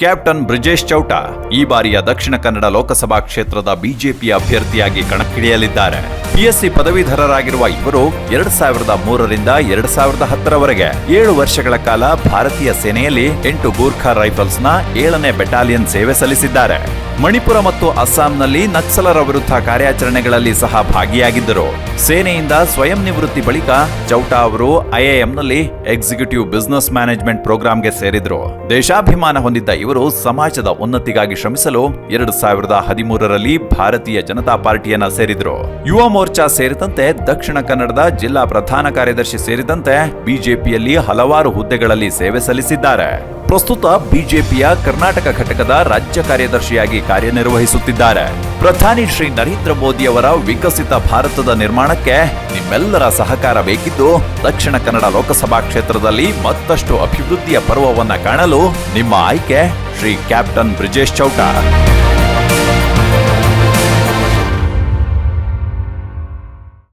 Captain Brijesh Chowta ಈ ಬಾರಿಯ ದಕ್ಷಿಣ ಕನ್ನಡ ಲೋಕಸಭಾ ಕ್ಷೇತ್ರದ ಬಿಜೆಪಿ ಅಭ್ಯರ್ಥಿಯಾಗಿ ಕಣಕ್ಕಿಳಿಯಲಿದ್ದಾರೆ. ಪಿಎಸ್ಸಿ ಪದವೀಧರರಾಗಿರುವ ಇವರು ಎರಡ್ ಸಾವಿರದ ಮೂರರಿಂದ ಎರಡ್ ಸಾವಿರದ ಹತ್ತರವರೆಗೆ ಏಳು ವರ್ಷಗಳ ಕಾಲ ಭಾರತೀಯ ಸೇನೆಯಲ್ಲಿ ಎಂಟು ಗೂರ್ಖಾ ರೈಫಲ್ಸ್ನ ಏಳನೇ ಬೆಟಾಲಿಯನ್ ಸೇವೆ ಸಲ್ಲಿಸಿದ್ದಾರೆ. ಮಣಿಪುರ ಮತ್ತು ಅಸ್ಸಾಂನಲ್ಲಿ ನಕ್ಸಲರ ವಿರುದ್ಧ ಕಾರ್ಯಾಚರಣೆಗಳಲ್ಲಿ ಸಹ ಭಾಗಿಯಾಗಿದ್ದರು. ಸೇನೆಯಿಂದ ಸ್ವಯಂ ನಿವೃತ್ತಿ ಬಳಿಕ ಚೌಟಾ ಅವರು ಐಐಎಂನಲ್ಲಿ ಎಕ್ಸಿಕ್ಯೂಟಿವ್ ಬಿಸಿನೆಸ್ ಮ್ಯಾನೇಜ್ಮೆಂಟ್ ಪ್ರೋಗ್ರಾಂಗೆ ಸೇರಿದ್ರು. ದೇಶಾಭಿಮಾನ ಹೊಂದಿದ್ದ ಇವರು ಸಮಾಜದ ಉನ್ನತಿಗಾಗಿ ಶ್ರಮಿಸಲು ಎರಡು ಸಾವಿರದ ಹದಿಮೂರರಲ್ಲಿ ಭಾರತೀಯ ಜನತಾ ಪಾರ್ಟಿಯನ್ನ ಸೇರಿದ್ರು. ಯುವ ಮೋರ್ಚಾ ಸೇರಿದಂತೆ ದಕ್ಷಿಣ ಕನ್ನಡದ ಜಿಲ್ಲಾ ಪ್ರಧಾನ ಕಾರ್ಯದರ್ಶಿ ಸೇರಿದಂತೆ ಬಿಜೆಪಿಯಲ್ಲಿ ಹಲವಾರು ಹುದ್ದೆಗಳಲ್ಲಿ ಸೇವೆ ಸಲ್ಲಿಸಿದ್ದಾರೆ. ಪ್ರಸ್ತುತ ಬಿಜೆಪಿಯ ಕರ್ನಾಟಕ ಘಟಕದ ರಾಜ್ಯ ಕಾರ್ಯದರ್ಶಿಯಾಗಿ ಕಾರ್ಯನಿರ್ವಹಿಸುತ್ತಿದ್ದಾರೆ. ಪ್ರಧಾನಿ ಶ್ರೀ ನರೇಂದ್ರ ಮೋದಿಯವರ ವಿಕಸಿತ ಭಾರತದ ನಿರ್ಮಾಣಕ್ಕೆ ನಿಮ್ಮೆಲ್ಲರ ಸಹಕಾರ ಬೇಕಿದ್ದು, ದಕ್ಷಿಣ ಕನ್ನಡ ಲೋಕಸಭಾ ಕ್ಷೇತ್ರದಲ್ಲಿ ಮತ್ತಷ್ಟು ಅಭಿವೃದ್ಧಿಯ ಪರ್ವವನ್ನು ಕಾಣಲು ನಿಮ್ಮ ಆಯ್ಕೆ ಶ್ರೀ ಕ್ಯಾಪ್ಟನ್ ಬ್ರಿಜೇಶ್ ಚೌಟ